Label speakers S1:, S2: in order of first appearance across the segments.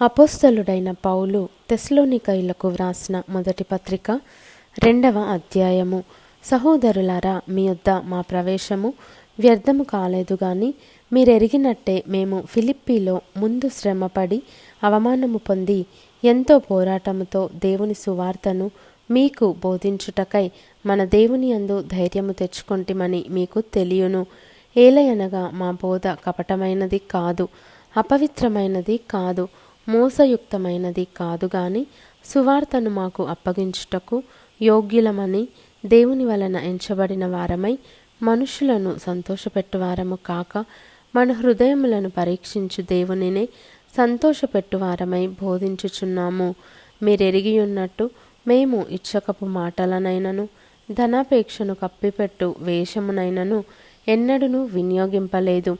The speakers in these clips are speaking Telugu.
S1: అపోస్తలుడైన పౌలు తెస్లోనికైలకు వ్రాసిన మొదటి పత్రిక రెండవ అధ్యాయము. సహోదరులారా మీ యొద్ద మా ప్రవేశము వ్యర్థము కాలేదు కానీ మీరెరిగినట్టే మేము ఫిలిప్పీలో ముందు శ్రమపడి అవమానము పొంది ఎంతో పోరాటముతో దేవుని సువార్తను మీకు బోధించుటకై మన దేవుని యందు ధైర్యము తెచ్చుకొంటిమని మీకు తెలియను. ఏలయనగా మా బోధ కపటమైనది కాదు అపవిత్రమైనది కాదు. మోసయుక్తమైనది కాదు గాని సువార్తను మాకు అప్పగించుటకు యోగ్యులమని దేవుని వలన ఎంచబడిన వారమై మనుషులను సంతోషపెట్టువారము కాక మన హృదయములను పరీక్షించు దేవునినే సంతోషపెట్టువారమై బోధించుచున్నాము. మీరెరిగి ఉన్నట్టు మేము ఇచ్చకపు మాటలనైనను ధనాపేక్షను కప్పిపెట్టు వేషమునైనను ఎన్నడూనూ వినియోగింపలేదు.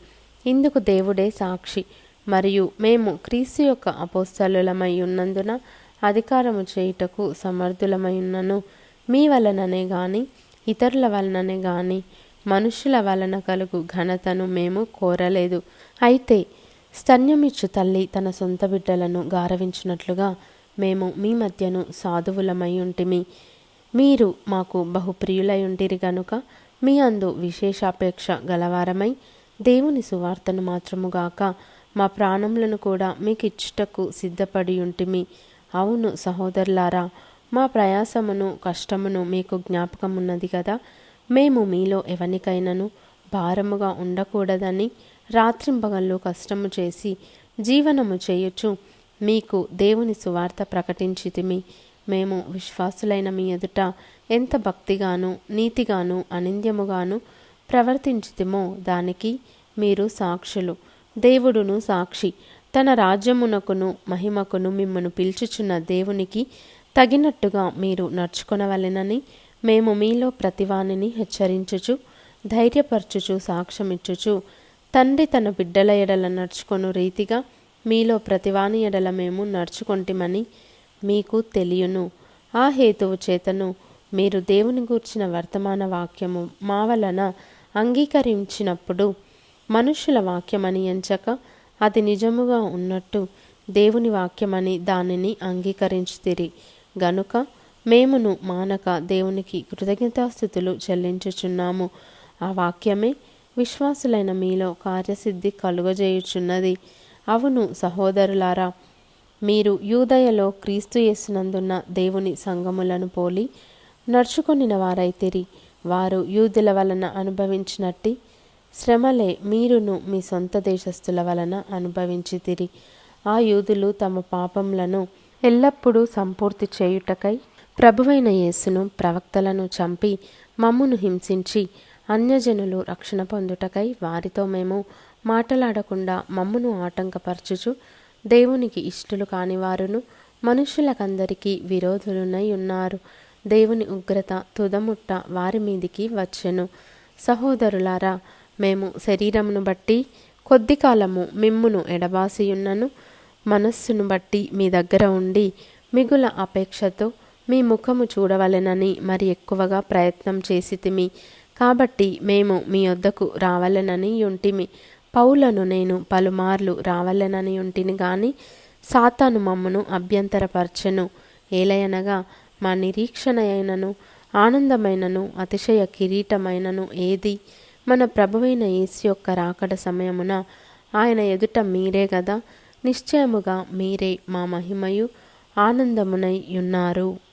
S1: ఇందుకు దేవుడే సాక్షి. మరియు మేము క్రీస్తు యొక్క అపోస్తలులమై ఉన్నందున అధికారము చేయుటకు సమర్థులమై ఉన్నను మీ వలననే గాని ఇతరుల వలననే గాని మనుషుల వలన కలుగు ఘనతను మేము కోరలేదు. అయితే స్తన్యమిచ్చు తల్లి తన సొంత బిడ్డలను గారవించినట్లుగా మేము మీ మధ్యను సాధువులమై ఉంటిమి మీరు మాకు బహుప్రియులై ఉంటిరి గనుక మీ అందు విశేషాపేక్ష గలవారమై దేవుని సువార్తను మాత్రముగాక మా ప్రాణములను కూడా మీకు ఇచ్చుటకు సిద్ధపడి ఉంటిమి. అవును సహోదరులారా మా ప్రయాసమును కష్టమును మీకు జ్ఞాపకమున్నది కదా మేము మీలో ఎవరికైనాను భారముగా ఉండకూడదని రాత్రింపగళ్ళు కష్టము చేసి జీవనము చేయొచ్చు మీకు దేవుని సువార్త ప్రకటించితిమి. మేము విశ్వాసులైన మీ ఎదుట ఎంత భక్తిగాను నీతిగాను అనింద్యముగాను ప్రవర్తించితిమో దానికి మీరు సాక్షులు. దేవుడును సాక్షి. తన రాజ్యమునకును మహిమకును మిమ్మను పిలుచుచున్న దేవునికి తగినట్టుగా మీరు నడుచుకొనవలెనని మేము మీలో ప్రతివానిని హెచ్చరించుచు ధైర్యపరచుచు సాక్ష్యమిచ్చుచు తండ్రి తన బిడ్డల ఎడల నడుచుకొను రీతిగా మీలో ప్రతివాని ఎడల మేము నడుచుకొంటిమని మీకు తెలియను. ఆ హేతువు చేతను మీరు దేవుని గూర్చిన వర్తమాన వాక్యము మా వలన అంగీకరించినప్పుడు మనుషుల వాక్యమని ఎంచక అది నిజముగా ఉన్నట్టు దేవుని వాక్యమని దానిని అంగీకరించుతిరి. గనుక మేమును మానక దేవునికి కృతజ్ఞతాస్థుతులు చెల్లించుచున్నాము. ఆ వాక్యమే విశ్వాసులైన మీలో కార్యసిద్ధి కలుగజేయుచున్నది. అవును సహోదరులారా మీరు యూదయలో క్రీస్తు యేసునందున్న దేవుని సంగములను పోలి నడుచుకొనిన వారైతిరి. వారు యూదుల వలన అనుభవించినట్టి శ్రమలే మీరును మీ సొంత దేశస్థుల వలన అనుభవించితిరి ఆ యూదులు తమ పాపములను ఎల్లప్పుడూ సంపూర్తి చేయుటకై ప్రభువైన యేసును ప్రవక్తలను చంపి మమ్మును హింసించి అన్యజనులు రక్షణ పొందుటకై వారితో మేము మాటలాడకుండా మమ్మును ఆటంకపరచుచు దేవునికి ఇష్టలు కాని వారును మనుషులకందరికీ విరోధులునై ఉన్నారు. దేవుని ఉగ్రత తుదముట్ట వారి మీదికి వచ్చెను. సహోదరులారా మేము శరీరమును బట్టి కొద్ది కాలము మిమ్మును ఎడబాసియున్నను మనస్సును బట్టి మీ దగ్గర ఉండి మిగుల అపేక్షతో మీ ముఖము చూడవలెనని మరి ఎక్కువగా ప్రయత్నం చేసితిమి. కాబట్టి మేము మీ వద్దకు రావాలనని ఉంటిమి పౌలను నేను పలుమార్లు రావాలనని ఉంటిని గాని సాతాను మమ్మను అభ్యంతరపరచెను. ఏలయనగా మా నిరీక్షణ అయినను ఆనందమైనను అతిశయ కిరీటమైనను ఏది? మన ప్రభువైన యేసు యొక్క రాకడ సమయమున ఆయన ఎదుట మీరే గదా. నిశ్చయముగా మీరే మా మహిమయు ఆనందమునై ఉన్నారు.